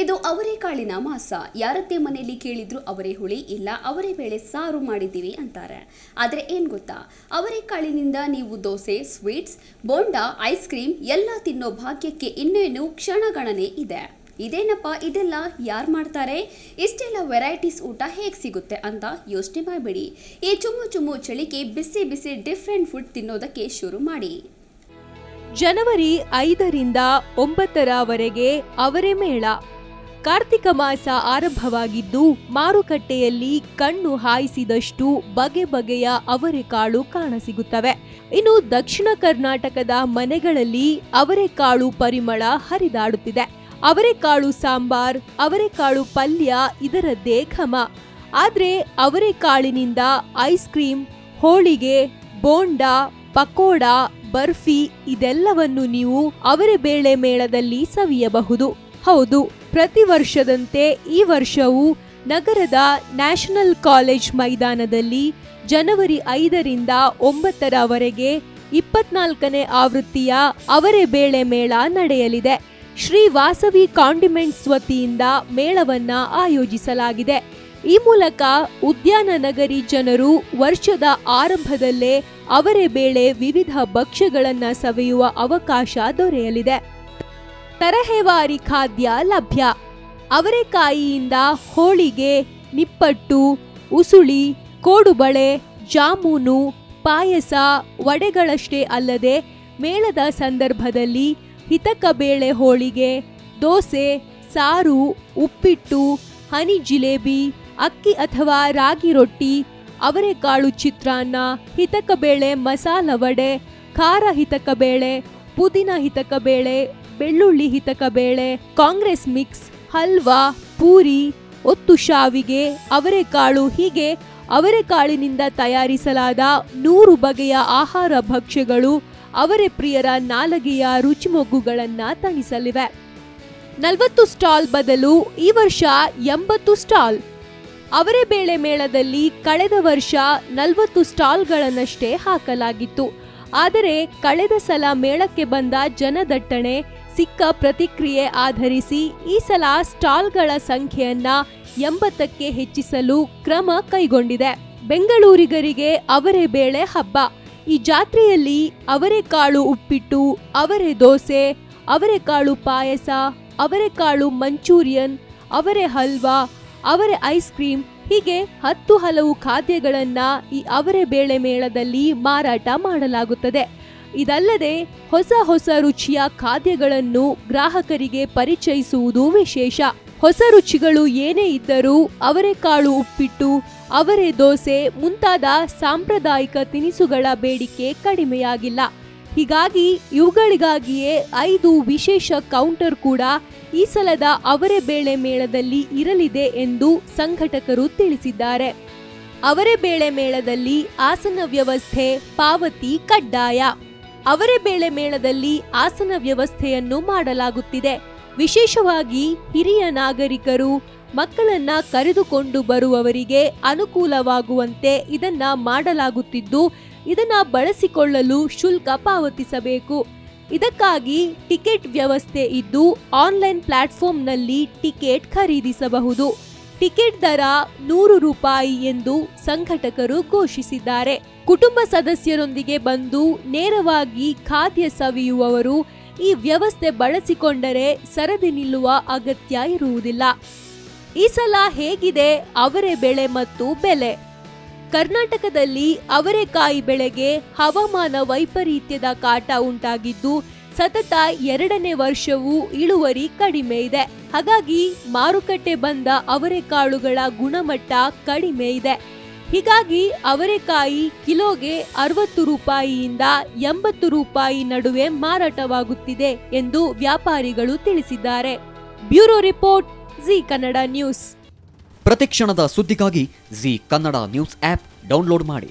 ಇದು ಅವರೆಕಾಳಿನ ಮಾಸ. ಯಾರತ್ತೆ ಮನೆಯಲ್ಲಿ ಕೇಳಿದ್ರು ಅವರೇ ಹುಳಿ, ಇಲ್ಲ ಅವರೇ ಬೇಳೆ ಸಾರು ಮಾಡಿದ್ದೀವಿ ಅಂತಾರೆ. ಆದರೆ ಏನು ಗೊತ್ತಾ? ಅವರೆಕಾಳಿನಿಂದ ನೀವು dosa, sweets, bonda, ice cream ಎಲ್ಲ ತಿನ್ನೋ ಭಾಗ್ಯಕ್ಕೆ ಇನ್ನೇನು ಕ್ಷಣಗಣನೆ ಇದೆ. ಇದೇನಪ್ಪ? ಇದೆಲ್ಲ ಯಾರು ಮಾಡ್ತಾರೆ? ಇಷ್ಟೆಲ್ಲ ವೆರೈಟೀಸ್ ಊಟ ಹೇಗೆ ಸಿಗುತ್ತೆ ಅಂತ ಯೋಚನೆ ಮಾಡಬೇಡಿ. ಈ ಚುಮ್ಮು ಚುಮ್ಮು ಚಳಿಗೆ ಬಿಸಿ ಬಿಸಿ ಡಿಫ್ರೆಂಟ್ ಫುಡ್ ತಿನ್ನೋದಕ್ಕೆ ಶುರು ಮಾಡಿ. ಜನವರಿ ಐದರಿಂದ ಒಂಬತ್ತರವರೆಗೆ ಅವರೇ ಮೇಳ. ಕಾರ್ತಿಕ ಮಾಸ ಆರಂಭವಾಗಿದ್ದು ಮಾರುಕಟ್ಟೆಯಲ್ಲಿ ಕಣ್ಣು ಹಾಯಿಸಿದಷ್ಟು ಬಗೆ ಬಗೆಯ ಅವರೆಕಾಳು ಕಾಣಸಿಗುತ್ತವೆ. ಇನ್ನು ದಕ್ಷಿಣ ಕರ್ನಾಟಕದ ಮನೆಗಳಲ್ಲಿ ಅವರೆಕಾಳು ಪರಿಮಳ ಹರಿದಾಡುತ್ತಿದೆ. ಅವರೆಕಾಳು ಸಾಂಬಾರ್ ಅವರೆಕಾಳು ಪಲ್ಯ ಇದರದ್ದೇ ಘಮ. ಆದ್ರೆ ಅವರೆಕಾಳಿನಿಂದ ಐಸ್ ಕ್ರೀಮ್ ಹೋಳಿಗೆ, ಬೋಂಡಾ, ಪಕೋಡ, ಬರ್ಫಿ ಇದೆಲ್ಲವನ್ನು ನೀವು ಅವರೆ ಬೇಳೆ ಮೇಳದಲ್ಲಿ ಸವಿಯಬಹುದು. ಹೌದು. ಪ್ರತಿ ವರ್ಷದಂತೆ ಈ ವರ್ಷವೂ ನಗರದ ನ್ಯಾಷನಲ್ ಕಾಲೇಜ್ ಮೈದಾನದಲ್ಲಿ ಜನವರಿ ಐದರಿಂದ ಒಂಬತ್ತರವರೆಗೆ ಇಪ್ಪತ್ನಾಲ್ಕನೇ ಆವೃತ್ತಿಯ ಅವರೆ ಬೇಳೆ ಮೇಳ ನಡೆಯಲಿದೆ. ಶ್ರೀ ವಾಸವಿ ಕಾಂಡಿಮೆಂಟ್ಸ್ ವತಿಯಿಂದ ಮೇಳವನ್ನ ಆಯೋಜಿಸಲಾಗಿದೆ. ಈ ಮೂಲಕ ಉದ್ಯಾನ ನಗರಿ ಜನರು ವರ್ಷದ ಆರಂಭದಲ್ಲೇ ಅವರೆ ಬೇಳೆ ವಿವಿಧ ಭಕ್ಷ್ಯಗಳನ್ನು ಸವಿಯುವ ಅವಕಾಶ ದೊರೆಯಲಿದೆ. ತರಹೇವಾರಿ ಖಾದ್ಯ ಲಭ್ಯ. ಅವರೆಕಾಯಿಯಿಂದ ಹೋಳಿಗೆ, ನಿಪ್ಪಟ್ಟು, ಉಸುಳಿ, ಕೋಡುಬಳೆ, ಜಾಮೂನು, ಪಾಯಸ ವಡೆಗಳಷ್ಟೇ ಅಲ್ಲದೆ ಮೇಳದ ಸಂದರ್ಭದಲ್ಲಿ ಹಿತಕ ಬೇಳೆ ಹೋಳಿಗೆ, ದೋಸೆ, ಸಾರು, ಉಪ್ಪಿಟ್ಟು, ಹನಿ ಜಿಲೇಬಿ, ಅಕ್ಕಿ ಅಥವಾ ರಾಗಿ ರೊಟ್ಟಿ, ಅವರೆಕಾಳು ಚಿತ್ರಾನ್ನ ಹಿತಕ ಬೇಳೆ ಮಸಾಲ ವಡೆ, ಖಾರ ಹಿತಕ ಬೇಳೆ ಪುದೀನ ಹಿತಕ ಬೇಳೆ ಬೆಳ್ಳುಳ್ಳಿ ಹಿತಕ ಬೇಳೆ, ಕಾಂಗ್ರೆಸ್ ಮಿಕ್ಸ್, ಹಲ್ವಾ, ಪೂರಿ, ಒತ್ತು ಶಾವಿಗೆ ಅವರೆಕಾಳು ಹೀಗೆ ಅವರೆಕಾಳಿನಿಂದ ತಯಾರಿಸಲಾದ ನೂರು ಬಗೆಯ ಆಹಾರ ಭಕ್ಷ್ಯಗಳು ಅವರೆ ಪ್ರಿಯರ ನಾಲಗೆಯ ರುಚಿಮೊಗ್ಗುಗಳನ್ನ ತಣಿಸಲಿವೆ. ನಲವತ್ತು ಸ್ಟಾಲ್ ಬದಲು ಈ ವರ್ಷ ಎಂಬತ್ತು ಸ್ಟಾಲ್. ಅವರೆ ಬೇಳೆ ಮೇಳದಲ್ಲಿ ಕಳೆದ ವರ್ಷ ನಲವತ್ತು ಸ್ಟಾಲ್ಗಳನ್ನಷ್ಟೇ ಹಾಕಲಾಗಿತ್ತು. ಆದರೆ ಕಳೆದ ಸಲ ಮೇಳಕ್ಕೆ ಬಂದ ಜನದಟ್ಟಣೆ ಸಿಕ್ಕ ಪ್ರತಿಕ್ರಿಯೆ ಆಧರಿಸಿ ಈ ಸಲ ಸ್ಟಾಲ್ಗಳ ಸಂಖ್ಯೆಯನ್ನ ಎಂಬತ್ತಕ್ಕೆ ಹೆಚ್ಚಿಸಲು ಕ್ರಮ ಕೈಗೊಂಡಿದೆ. ಬೆಂಗಳೂರಿಗರಿಗೆ ಅವರೇ ಬೇಳೆ ಹಬ್ಬ. ಈ ಜಾತ್ರೆಯಲ್ಲಿ ಅವರೆಕಾಳು ಉಪ್ಪಿಟ್ಟು, ಅವರೆ ದೋಸೆ ಅವರೆಕಾಳು ಪಾಯಸ ಅವರೆಕಾಳು ಮಂಚೂರಿಯನ್, ಅವರೆ ಹಲ್ವಾ, ಅವರೆ ಐಸ್ ಕ್ರೀಮ್, ಹೀಗೆ ಹತ್ತು ಹಲವು ಖಾದ್ಯಗಳನ್ನು ಈ ಅವರೇ ಬೇಳೆ ಮೇಳದಲ್ಲಿ ಮಾರಾಟ ಮಾಡಲಾಗುತ್ತದೆ. ಇದಲ್ಲದೆ ಹೊಸ ಹೊಸ ರುಚಿಯ ಖಾದ್ಯಗಳನ್ನು ಗ್ರಾಹಕರಿಗೆ ಪರಿಚಯಿಸುವುದು ವಿಶೇಷ. ಹೊಸ ರುಚಿಗಳು ಏನೇ ಇದ್ದರೂ ಅವರೆಕಾಳು ಉಪ್ಪಿಟ್ಟು, ಅವರೆ ದೋಸೆ, ಮುಂತಾದ ಸಾಂಪ್ರದಾಯಿಕ ತಿನಿಸುಗಳ ಬೇಡಿಕೆ ಕಡಿಮೆಯಾಗಿಲ್ಲ. ಹೀಗಾಗಿ ಇವುಗಳಿಗಾಗಿಯೇ ಐದು ವಿಶೇಷ ಕೌಂಟರ್ ಕೂಡ ಈ ಸಲದ ಅವರೆ ಬೇಳೆ ಮೇಳದಲ್ಲಿ ಇರಲಿದೆ ಎಂದು ಸಂಘಟಕರು ತಿಳಿಸಿದ್ದಾರೆ. ಅವರೆ ಬೇಳೆ ಮೇಳದಲ್ಲಿ ಆಸನ ವ್ಯವಸ್ಥೆ, ಪಾವತಿ, ಕಡ್ಡಾಯ. ಅವರೆ ಬೇಳೆ ಮೇಳದಲ್ಲಿ ಆಸನ ವ್ಯವಸ್ಥೆಯನ್ನು ಮಾಡಲಾಗುತ್ತಿದೆ. ವಿಶೇಷವಾಗಿ ಹಿರಿಯ ನಾಗರಿಕರು ಮಕ್ಕಳನ್ನ ಕರೆದುಕೊಂಡು ಬರುವವರಿಗೆ ಅನುಕೂಲವಾಗುವಂತೆ ಇದನ್ನ ಮಾಡಲಾಗುತ್ತಿದ್ದು, ಇದನ್ನ ಬಳಸಿಕೊಳ್ಳಲು ಶುಲ್ಕ ಪಾವತಿಸಬೇಕು. ಇದಕ್ಕಾಗಿ ಟಿಕೆಟ್ ವ್ಯವಸ್ಥೆ ಇದ್ದು, ಆನ್ಲೈನ್ ಪ್ಲಾಟ್ಫಾರ್ಮ್ನಲ್ಲಿ ಟಿಕೆಟ್ ಖರೀದಿಸಬಹುದು. ಟಿಕೆಟ್ ದರ ನೂರು ರೂಪಾಯಿ ಎಂದು ಸಂಘಟಕರು ಘೋಷಿಸಿದ್ದಾರೆ. ಕುಟುಂಬ ಸದಸ್ಯರೊಂದಿಗೆ ಬಂದು ನೇರವಾಗಿ ಖಾದ್ಯ ಸವಿಯುವವರು ಈ ವ್ಯವಸ್ಥೆ ಬಳಸಿಕೊಂಡರೆ ಸರದಿ ನಿಲ್ಲುವ ಅಗತ್ಯ ಇರುವುದಿಲ್ಲ. ಈ ಸಲ ಹೇಗಿದೆ ಅವರೆ ಬೆಳೆ ಮತ್ತು ಬೆಲೆ. ಕರ್ನಾಟಕದಲ್ಲಿ ಅವರೆಕಾಯಿ ಬೆಳೆಗೆ ಹವಾಮಾನ ವೈಪರೀತ್ಯದ ಕಾಟ ಉಂಟಾಗಿದ್ದು ಸತತ ಎರಡನೇ ವರ್ಷವೂ ಇಳುವರಿ ಕಡಿಮೆ ಇದೆ. ಹಾಗಾಗಿ ಮಾರುಕಟ್ಟೆ ಬಂದ ಅವರೆಕಾಳುಗಳ ಗುಣಮಟ್ಟ ಕಡಿಮೆ ಇದೆ. ಹೀಗಾಗಿ ಅವರೆಕಾಯಿ ಕಿಲೋಗೆ ಅರವತ್ತು ರೂಪಾಯಿಯಿಂದ ಎಂಬತ್ತು ರೂಪಾಯಿ ನಡುವೆ ಮಾರಾಟವಾಗುತ್ತಿದೆ ಎಂದು ವ್ಯಾಪಾರಿಗಳು ತಿಳಿಸಿದ್ದಾರೆ. Bureau report, Zee Kannada news. ಪ್ರತಿಕ್ಷಣದ ಸುದ್ದಿಗಾಗಿ Zee Kannada news app download ಮಾಡಿ.